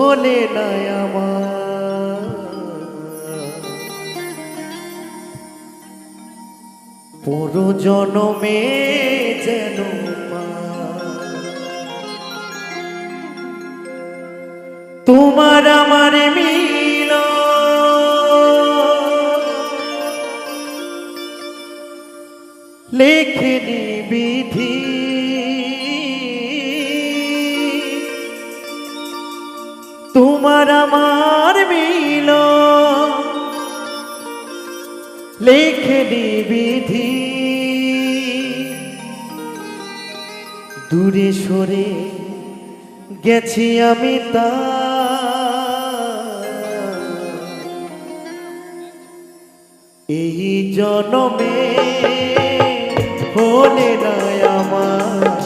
হলে না আমার পুরো জনমে যেন। তোমার আমার মিল লেখনি বিধি তোমার আমার মিল লেখনি বিধি। দূরে সরে গেছি আমি তা। এই জনমে হলে না আমার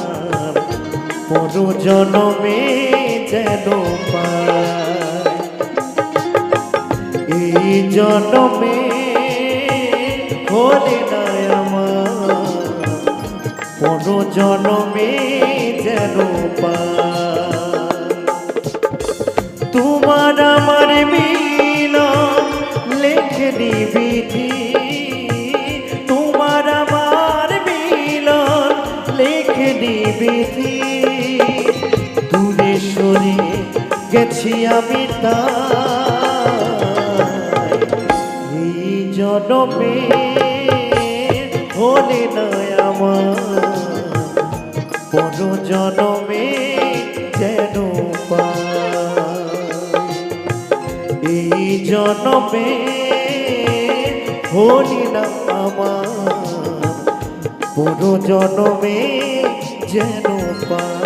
পর জনমে যেন এই জনমে হলে না আমার। পর জনমে যেন পাই তোমার আমার মিল লেখনি বিধি। তোমার আমার মিল লেখনি বিধি। দূরে সরে গেছি আমি তাই জনমে হলে আমার। পর জনমে যেন এই জনমে হলি না আমার। পুরো জনমে যেন পাই।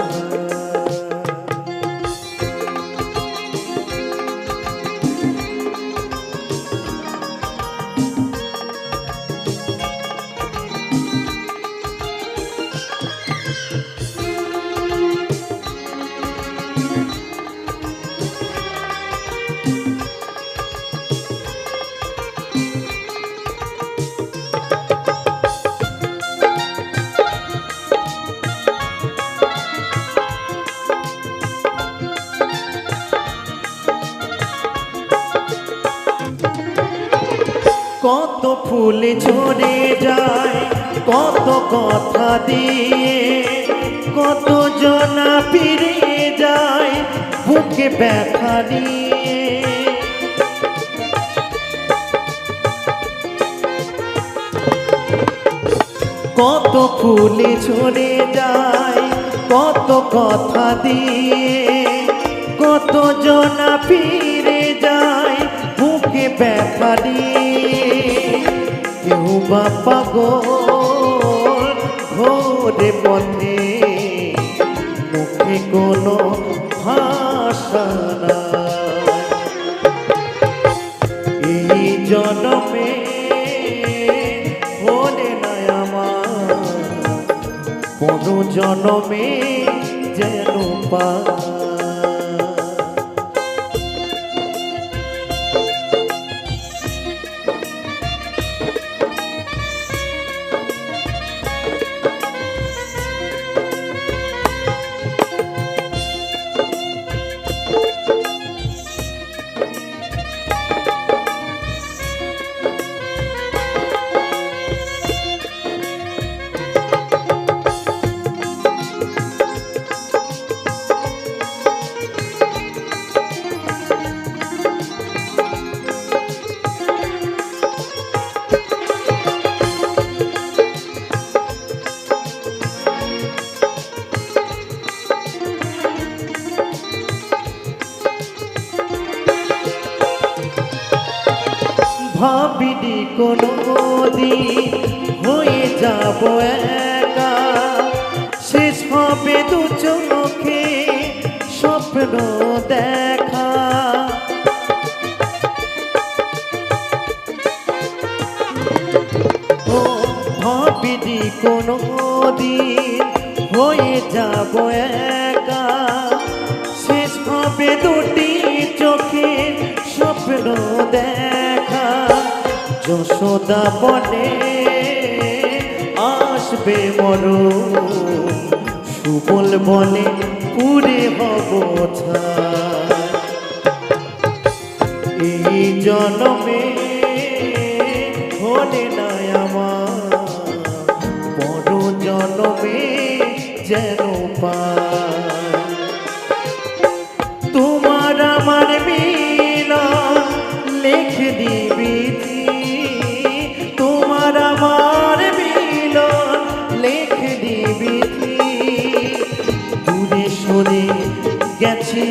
কত ফুল ঝরে যায়, কত কথা দিয়ে, কত জনা ফিরে যায়, বুকে ব্যথা নিয়ে কত ফুল ঝরে যায়, কত কথা দিয়ে, কত জনা ফিরে নিয়ে কেউ বা পাগল ঘোরে পথে মুখে কোনো ভাষা এই জনমে হলে না আমার, কোন জনমে যেন পা ভাবিনি কোনো দিন হয়ে যাব একা। শেষ হবে দু চোখে স্বপ্ন দেখা। ও ভাবিনি কোনো দিন হয়ে যাব একা। শেষ হবে দুটি যশোদা বনে আসবে মর সুবল বলে পুরে হব এই জনমে হলে না আমার। বড় জনমে যেন পাই। তোমার আমার মিলন লেখ দিবি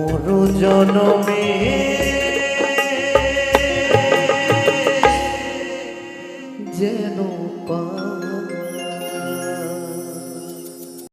বড় জন্মে